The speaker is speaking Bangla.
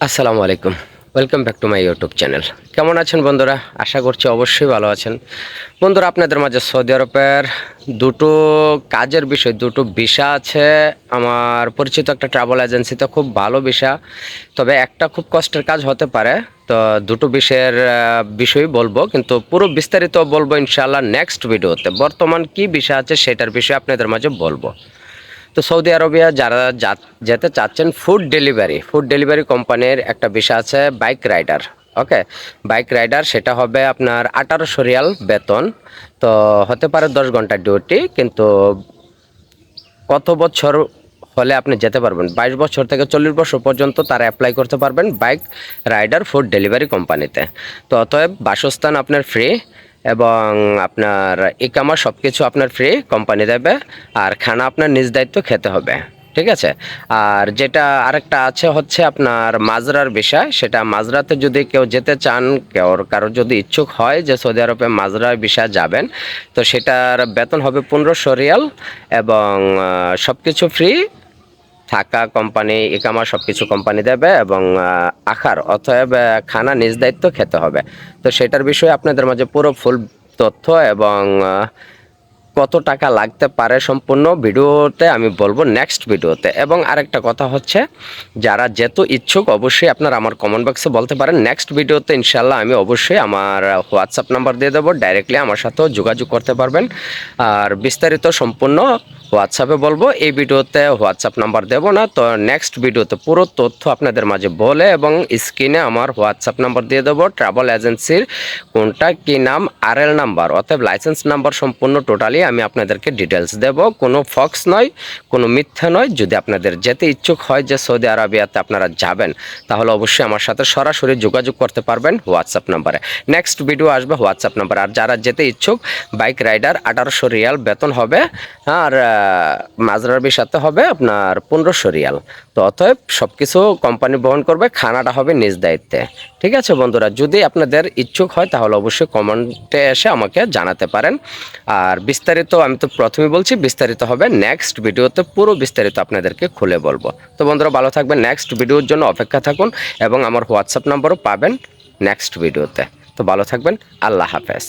আসসালামু আলাইকুম। Welcome back to my YouTube channel কেমন আছেন বন্ধুরা? আশা করছি অবশ্যই ভালো আছেন। বন্ধুরা আপনাদের মাঝে সৌদি আরবের দুটো কাজের বিষয় দুটো ভিসা আছে। আমার পরিচিত একটা ট্রাভেল এজেন্সিতে খুব ভালো ভিসা। তবে একটা খুব কষ্টের কাজ হতে পারে। তো দুটো বিষয়ের আহ, বিষয় বলব। কিন্তু পুরো বিস্তারিত বলব ইনশাল্লাহ নেক্সট ভিডিওতে বর্তমান কি বিষয় আছে সেটার বিষয়ে আপনাদের মাঝে বলব। তো সৌদি আরবিয়া যারা যেতে চাচ্ছেন ফুড ডেলিভারি ফুড ডেলিভারি কোম্পানির একটা বিষয় আছে bike rider okay bike rider সেটা হবে আপনার আঠারোশো রিয়াল বেতন, তো হতে পারে দশ ঘণ্টা ডিউটি কিন্তু কত বছর হলে আপনি যেতে পারবেন? বাইশ বছর থেকে চল্লিশ বছর পর্যন্ত তারা অ্যাপ্লাই করতে পারবেন বাইক রাইডার ফুড ডেলিভারি কোম্পানিতে তো অতএব বাসস্থান আপনার ফ্রি এবং আপনার ইকামা সব কিছু আপনার ফ্রি কোম্পানি দেবে, আর খানা আপনার নিজ দায়িত্ব খেতে হবে, ঠিক আছে? আর যেটা আরেকটা আছে হচ্ছে আপনার মাজরার বিষয়, সেটা মাজরাতে যদি কেউ যেতে চান, কেউ কারও যদি ইচ্ছুক হয় যে সৌদি আরবে মাজরার বিষয়ে যাবেন, তো সেটার বেতন হবে পনেরোশো রিয়াল এবং সব কিছু ফ্রি থাকা কোম্পানি ইকামা সব কিছু কোম্পানি দেবে এবং আখার অথব খানা নিজ দায়িত্ব খেতে হবে। তো সেটার বিষয়ে আপনাদের মাঝে পুরো ফুল তথ্য এবং কত টাকা লাগতে পারে সম্পূর্ণ ভিডিওতে আমি বলব নেক্সট ভিডিওতে। এবং আরেকটা কথা হচ্ছে, যারা যেত ইচ্ছুক, অবশ্যই আপনারা আমার কমেন্ট বক্সে বলতে পারেন। নেক্সট ভিডিওতে ইনশাল্লাহ আমি অবশ্যই আমার হোয়াটসঅ্যাপ নাম্বার দিয়ে দেবো। ডাইরেক্টলি আমার সাথেও যোগাযোগ করতে পারবেন। আর বিস্তারিত সম্পূর্ণ হোয়াটসঅ্যাপে বলব। এই ভিডিওতে হোয়াটসঅ্যাপ নাম্বার দেবো না। তো নেক্সট ভিডিওতে পুরো তথ্য আপনাদের মাঝে বলে এবং স্ক্রিনে আমার হোয়াটসঅ্যাপ নাম্বার দিয়ে দেবো। ট্রাভেল এজেন্সির কোনটা কি নাম? আর এল নাম্বার অতএব লাইসেন্স নাম্বার সম্পূর্ণ টোটালি আমি আপনাদেরকে ডিটেলস দেব। কোনো ফক্স নয়, কোনো মিথ্যা নয়। যদি আপনাদের যেতে ইচ্ছুক হয় যে সৌদি আরবিয়াতে আপনারা যাবেন, তাহলে অবশ্যই আমার সাথে সরাসরি যোগাযোগ করতে পারবেন হোয়াটসঅ্যাপ নাম্বারে নেক্সট ভিডিও আসবে হোয়াটসঅ্যাপ নাম্বার আর যারা যেতে ইচ্ছুক বাইক রাইডার আঠারোশো রিয়াল বেতন হবে, আর মাজরার বিষাতে হবে আপনার পনেরোশো রিয়াল। তো অতএব সব কিছু কোম্পানি বহন করবে, খানাটা হবে নিজ দায়িত্বে। ঠিক আছে বন্ধুরা, যদি আপনাদের ইচ্ছুক হয়, তাহলে অবশ্যই কমেন্টে এসে আমাকে জানাতে পারেন। আর বিস্তারিত আমি তো প্রথমে বলছি, বিস্তারিত হবে নেক্সট ভিডিওতে, পুরো বিস্তারিত আপনাদেরকে খুলে বলব। তো বন্ধুরা, ভালো থাকবেন নেক্সট ভিডিওর জন্য অপেক্ষা থাকুন এবং আমার হোয়াটসঅ্যাপ নাম্বারও পাবেন নেক্সট ভিডিওতে। তো ভালো থাকবেন, আল্লাহ হাফেজ।